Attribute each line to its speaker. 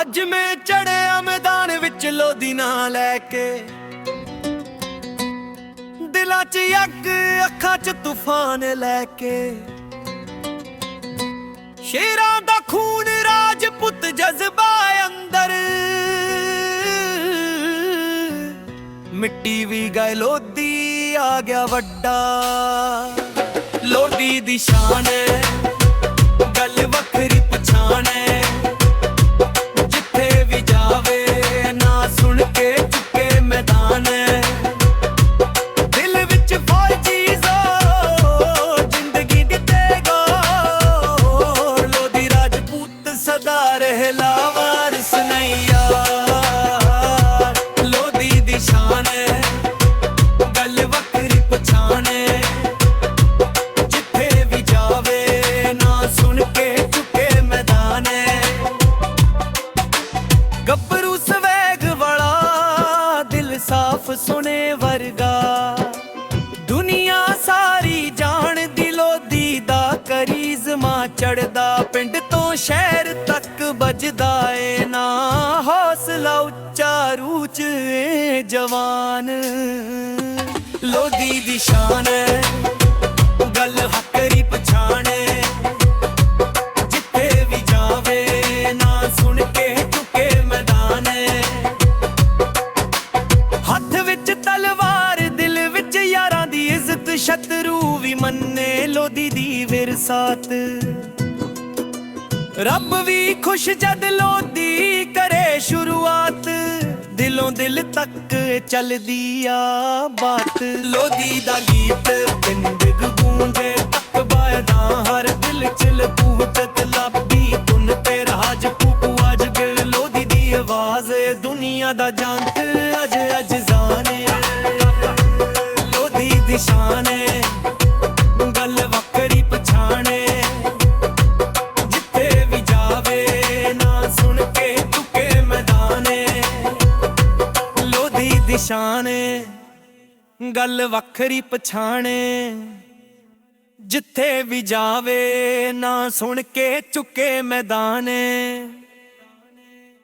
Speaker 1: ਅੱਜ ਮੈਂ ਚੜਿਆ ਮੈਦਾਨ ਵਿੱਚ ਲੋਦੀ ਨਾ ਲੈ ਕੇ। ਦਿਲਾਂ 'ਚ ਅੱਗ, ਅੱਖਾਂ 'ਚ ਤੂਫਾਨ ਲੈ ਕੇ। ਸ਼ੇਰਾਂ ਦਾ ਖੂਨ ਰਾਜਪੁੱਤ ਜਜ਼ਬਾ ਅੰਦਰ। ਮਿੱਟੀ ਵੀ ਗਏ ਲੋਦੀ ਆ ਗਿਆ ਵੱਡਾ। ਲੋਦੀ ਦੀ ਸ਼ਾਨ। ਹੈ ਦਿਲ ਸਾਫ਼ ਵਰਗਾ। ਦੁਨੀਆ ਸਾਰੀ ਜਾਣਦੀ ਲੋਦੀ ਦਾ ਕਰੀਜ਼ਮਾ ਚੜਦਾ, ਪਿੰਡ ਤੋਂ ਸ਼ਹਿਰ ਤੱਕ ਵੱਜਦਾ ਏ ਨਾ। ਹੌਸਲਾ ਉੱਚਾ ਰੂਚ ਏ ਜਵਾਨ। ਲੋਦੀ ਦੀ ਸ਼ਾਨ ਹੈ ਇੱਜ਼ਤ ਵੀ ਮੰਨੇ ਲੋਦੀ ਦੀ ਵਿਰਸਾਤ ਰੱਬ ਵੀ ਖੁਸ਼ ਜਦ ਲੋਦੀ ਕਰੇ ਸ਼ੁਰੂਆਤ। ਦਿਲੋਂ ਦਿਲ ਤੱਕ ਚੱਲਦੀ ਆ ਬਾਤ। ਲੋਦੀ ਦਾ ਗੀਤ ਪਿੰਡ ਗੂੰਜੇ ਤੱਕ ਬਾਇਦਾ ਹਰ ਦਿਲ ਚ ਲਪੂਤ ਲਾਬੀ ਤੁਨ ਤੇ ਰਾਜ ਪੂਪੂ ਅੱਜ ਗਿਲ ਲੋਦੀ ਦੀ ਆਵਾਜ਼ ਏ, ਦੁਨੀਆ ਦਾ ਜੰਤ ਅਜ ਅਜ ਜਾਣੇ। ਲੋਦੀ ਦੀ ਸ਼ਾਨ ਏ ਲੋਦੀ ਗੱਲ ਵੱਖਰੀ ਪਛਾਣੇ। ਜਿੱਥੇ ਵੀ ਜਾਵੇ ਨਾ ਸੁਣ ਕੇ ਚੁੱਕੇ ਮੈਦਾਨੇ।